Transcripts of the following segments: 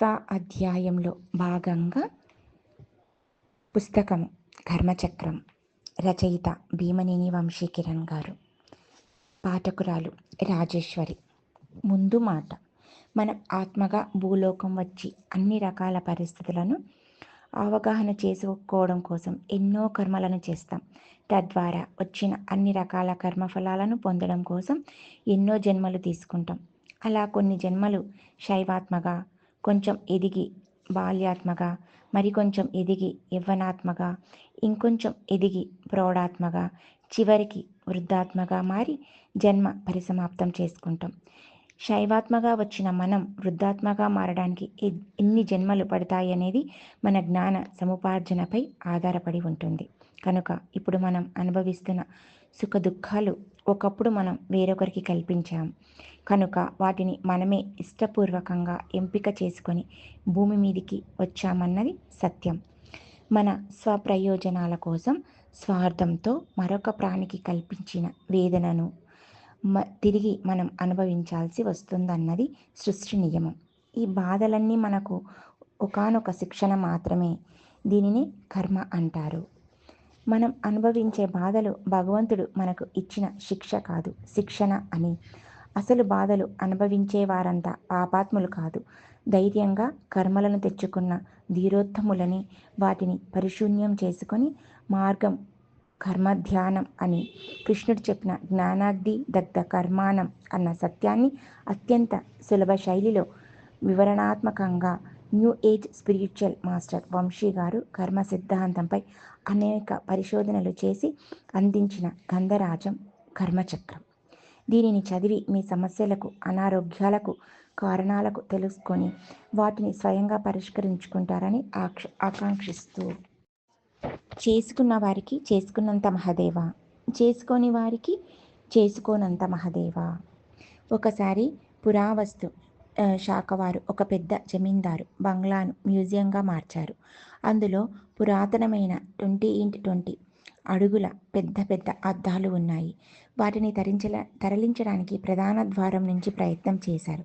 సా అధ్యాయంలో భాగంగా పుస్తకం కర్మచక్రం రచయిత భీమనేని వంశీ కిరణ్ గారు. పాఠకురాలు రాజేశ్వరి. ముందు మాట మనం ఆత్మగా భూలోకం వచ్చి అన్ని రకాల పరిస్థితులను అవగాహన చేసుకోవడం కోసం ఎన్నో కర్మలను చేస్తాం. తద్వారా వచ్చిన అన్ని రకాల కర్మఫలాలను పొందడం కోసం ఎన్నో జన్మలు తీసుకుంటాం. అలా కొన్ని జన్మలు శైవాత్మగా కొంచెం ఎదిగి బాల్యాత్మగా మరికొంచెం ఎదిగి యవ్వనాత్మగా ఇంకొంచెం ఎదిగి ప్రౌఢాత్మగా చివరికి వృద్ధాత్మగా మారి జన్మ పరిసమాప్తం చేసుకుంటాం. శైవాత్మగా వచ్చిన మనం వృద్ధాత్మగా మారడానికి ఎన్ని జన్మలు పడతాయి అనేది మన జ్ఞాన సముపార్జనపై ఆధారపడి ఉంటుంది. కనుక ఇప్పుడు మనం అనుభవిస్తున్న సుఖ దుఃఖాలు ఒకప్పుడు మనం వేరొకరికి కల్పించాం. కనుక వాటిని మనమే ఇష్టపూర్వకంగా ఎంపిక చేసుకొని భూమి మీదికి వచ్చామన్నది సత్యం. మన స్వప్రయోజనాల కోసం స్వార్థంతో మరొక ప్రాణికి కల్పించిన వేదనను మ తిరిగి మనం అనుభవించాల్సి వస్తుందన్నది సృష్టి నియమం. ఈ బాధలన్నీ మనకు ఒకనొక శిక్షణ మాత్రమే దీనిని కర్మ అంటారు. మనం అనుభవించే బాధలు భగవంతుడు మనకు ఇచ్చిన శిక్ష కాదు శిక్షణ అని. అసలు బాధలు అనుభవించే వారంతా పాపాత్ములు కాదు. ధైర్యంగా కర్మలను తెచ్చుకున్న ధీరోత్తములని వాటిని పరిశూన్యం చేసుకొని మార్గం కర్మధ్యానం అని. కృష్ణుడు చెప్పిన జ్ఞానాగ్ది దగ్ధ కర్మానం అన్న సత్యాన్ని అత్యంత సులభ శైలిలో వివరణాత్మకంగా new age spiritual master Vamsi గారు కర్మ సిద్ధాంతంపై అనేక పరిశోధనలు చేసి అందించిన గంధరాజం కర్మచక్రం. దీనిని చదివి మీ సమస్యలకు అనారోగ్యాలకు కారణాలకు తెలుసుకొని వాటిని స్వయంగా పరిష్కరించుకుంటారని ఆక్ష ఆకాంక్షిస్తూ. చేసుకున్న వారికి చేసుకున్నంత మహదేవ చేసుకోని వారికి చేసుకోనంత మహదేవ. ఒకసారి పురావస్తు శాఖవారు ఒక పెద్ద జమీందారు బంగ్లాను మ్యూజియంగా మార్చారు. అందులో పురాతనమైన ట్వంటీ ఇంట్ ట్వంటీ అడుగుల పెద్ద పెద్ద అద్దాలు ఉన్నాయి. వాటిని తరించల తరలించడానికి ప్రధాన ద్వారం నుంచి ప్రయత్నం చేశారు.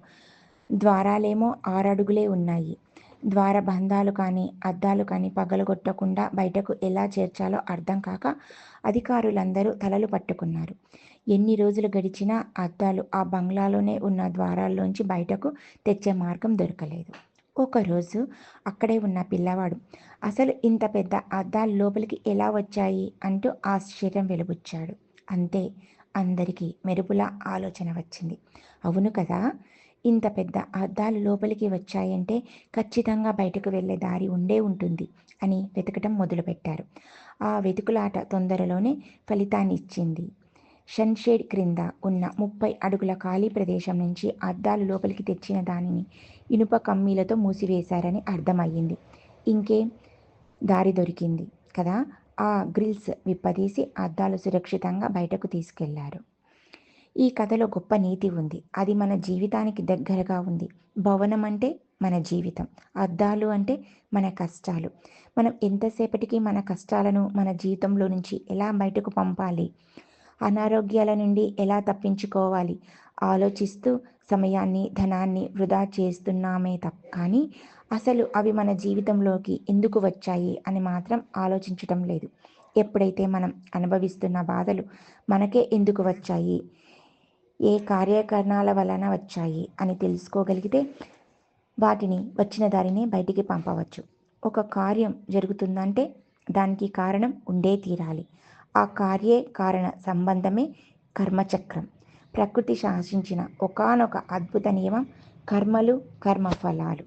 ద్వారాలేమో ఆరడుగులే ఉన్నాయి. ద్వార బంధాలు కానీ అద్దాలు కానీ పగలగొట్టకుండా బయటకు ఎలా చేర్చాలో అర్థం కాక అధికారులందరూ తలలు పట్టుకున్నారు. ఎన్ని రోజులు గడిచినా అద్దాలు ఆ బంగ్లాలోనే ఉన్న ద్వారాల్లోంచి బయటకు తెచ్చే మార్గం దొరకలేదు. ఒకరోజు అక్కడే ఉన్న పిల్లవాడు అసలు ఇంత పెద్ద అద్దాలు లోపలికి ఎలా వచ్చాయి? అంటూ ఆశ్చర్యం వెలుబుచ్చాడు అంతే అందరికీ మెరుపుల ఆలోచన వచ్చింది. అవును కదా ఇంత పెద్ద అద్దాలు లోపలికి వచ్చాయంటే ఖచ్చితంగా బయటకు వెళ్ళే దారి ఉండే ఉంటుంది అని వెతకటం మొదలుపెట్టారు. ఆ వెతుకులాట తొందరలోనే ఫలితాన్ని ఇచ్చింది. షన్షేడ్ క్రింద ఉన్న ముప్పై అడుగుల ఖాళీ ప్రదేశం నుంచి అద్దాలు లోపలికి తెచ్చిన దానిని ఇనుప కమ్మీలతో మూసివేశారని అర్థమయ్యింది. ఇంకేం దారి దొరికింది కదా? ఆ గ్రిల్స్ విప్పదీసి అద్దాలు సురక్షితంగా బయటకు తీసుకెళ్ళారు. ఈ కథలో గొప్ప నీతి ఉంది. అది మన జీవితానికి దగ్గరగా ఉంది. భవనం అంటే మన జీవితం. అద్దాలు అంటే మన కష్టాలు. మనం ఎంతసేపటికి మన కష్టాలను మన జీవితంలో నుంచి ఎలా బయటకు పంపాలి? అనారోగ్యాల నుండి ఎలా తప్పించుకోవాలి? ఆలోచిస్తూ సమయాన్ని ధనాన్ని వృధా చేస్తున్నామే తప్ప కానీ అసలు అవి మన జీవితంలోకి ఎందుకు వచ్చాయి అని మాత్రం ఆలోచించటం లేదు. ఎప్పుడైతే మనం అనుభవిస్తున్న బాధలు మనకే ఎందుకు వచ్చాయి? ఏ కార్యకరణాల వలన వచ్చాయి అని తెలుసుకోగలిగితే వాటిని వచ్చిన దారిని బయటికి పంపవచ్చు. ఒక కార్యం జరుగుతుందంటే దానికి కారణం ఉండే తీరాలి. ఆ కార్యే కారణ సంబంధమే కర్మచక్రం. ప్రకృతి శాసించిన ఒకనొక అద్భుత నియమం కర్మలు కర్మఫలాలు.